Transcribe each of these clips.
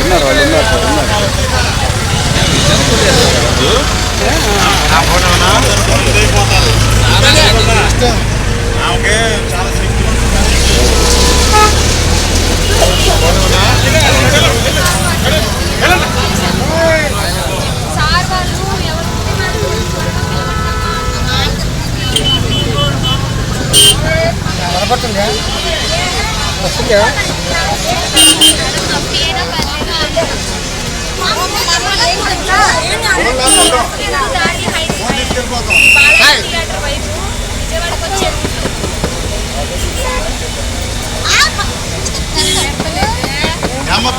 ఉన్నారు వాళ్ళు ఉన్నారు సార్ ఉన్నారు సార్ వాళ్ళు ఎవరు కనపడుతుందా? వస్తుందా?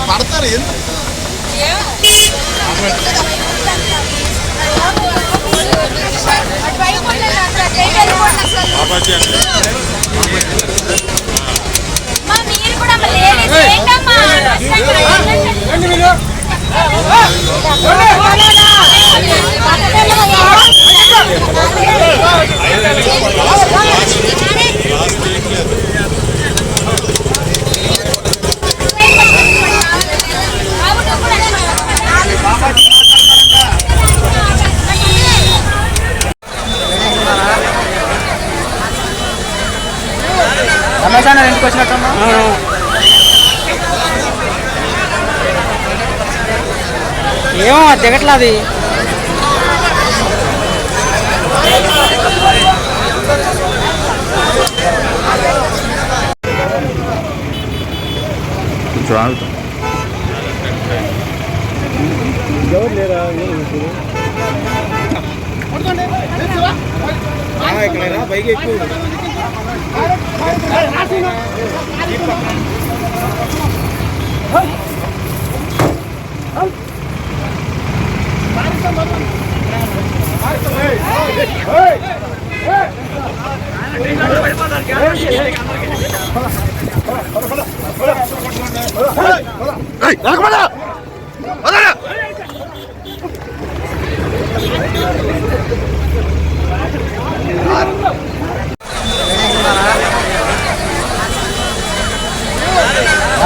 పడతారు ఎందుకు రమేశాన్ ఇంటికి వచ్చినట్టున్నా ఏమో దిగట్లా అది. కొంచెం ఆగుతాం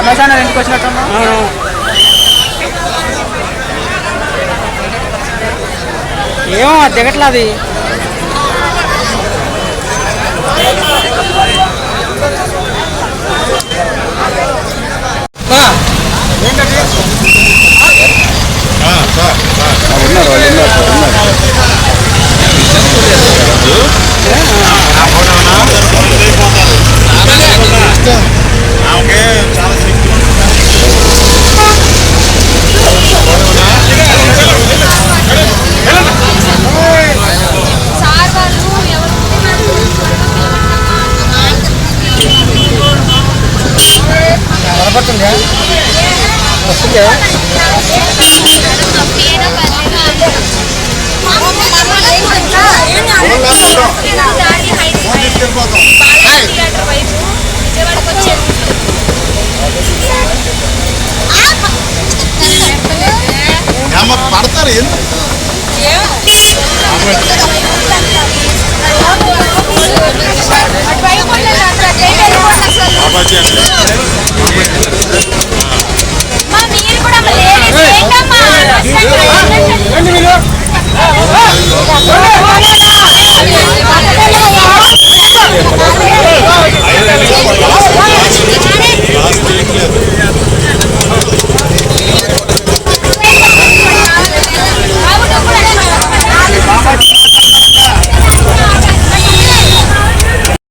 ఇంటికి వచ్చినట్టున్నా ఏమో దిగట్లా అది ఉన్నారు వాళ్ళు ఉన్నారు సార్ ఉన్నారు సార్ వాళ్ళు ఎవరు కనపడుతుందా వచ్చేది పడతారు ఎందుకు?